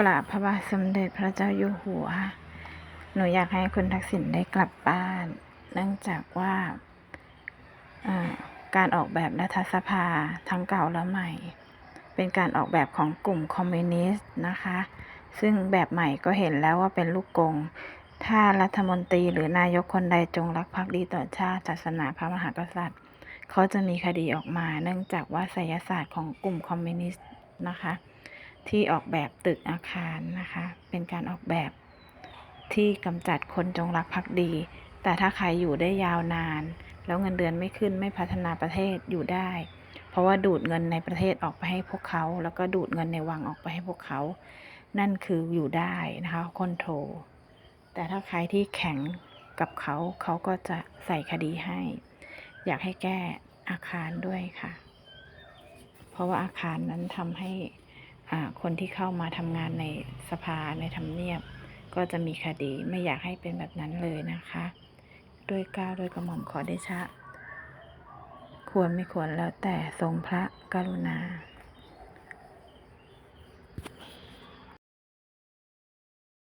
กราบพระบาทสมเด็จพระเจ้าอยู่หัว หนูอยากให้คุณทักษิณได้กลับบ้าน เนื่องจากว่าอ่าการออกแบบรัฐสภาทั้งเก่าและใหม่ เป็นการออกแบบของกลุ่มคอมมิวนิสต์นะคะ ซึ่งแบบใหม่ก็เห็นแล้วว่าเป็นลูกกง ถ้ารัฐมนตรีหรือนายกคนใดจงรักภักดีต่อชาติศาสนาพระมหากษัตริย์ เขาจะมีคดีออกมา เนื่องจากว่าไสยศาสตร์ของกลุ่มคอมมิวนิสต์นะคะ ที่ออกแบบตึกอาคารนะคะ เป็นการออกแบบที่กำจัดคนจงรักภักดี แต่ถ้าใครอยู่ได้ยาวนาน แล้วเงินเดือนไม่ขึ้นไม่พัฒนาประเทศอยู่ได้ เพราะว่าดูดเงินในประเทศออกไปให้พวกเขา แล้วก็ดูดเงินในวังออกไปให้พวกเขา นั่นคืออยู่ได้นะคะคอนโทรแต่ถ้าใครที่แข็งกับเขาเขาก็จะใส่คดีให้ อยากให้แก้อาคารด้วยค่ะ เพราะว่าอาคารนั้นทำให้ คนที่เข้ามาทำงานในสภาในทำเนียบ ก็จะมีคดีไม่อยากให้เป็นแบบนั้นเลยนะคะ ด้วยเกล้าวด้วยกระหม่อมขอเดชะ ควรไม่ควรแล้วแต่ทรงพระกรุณา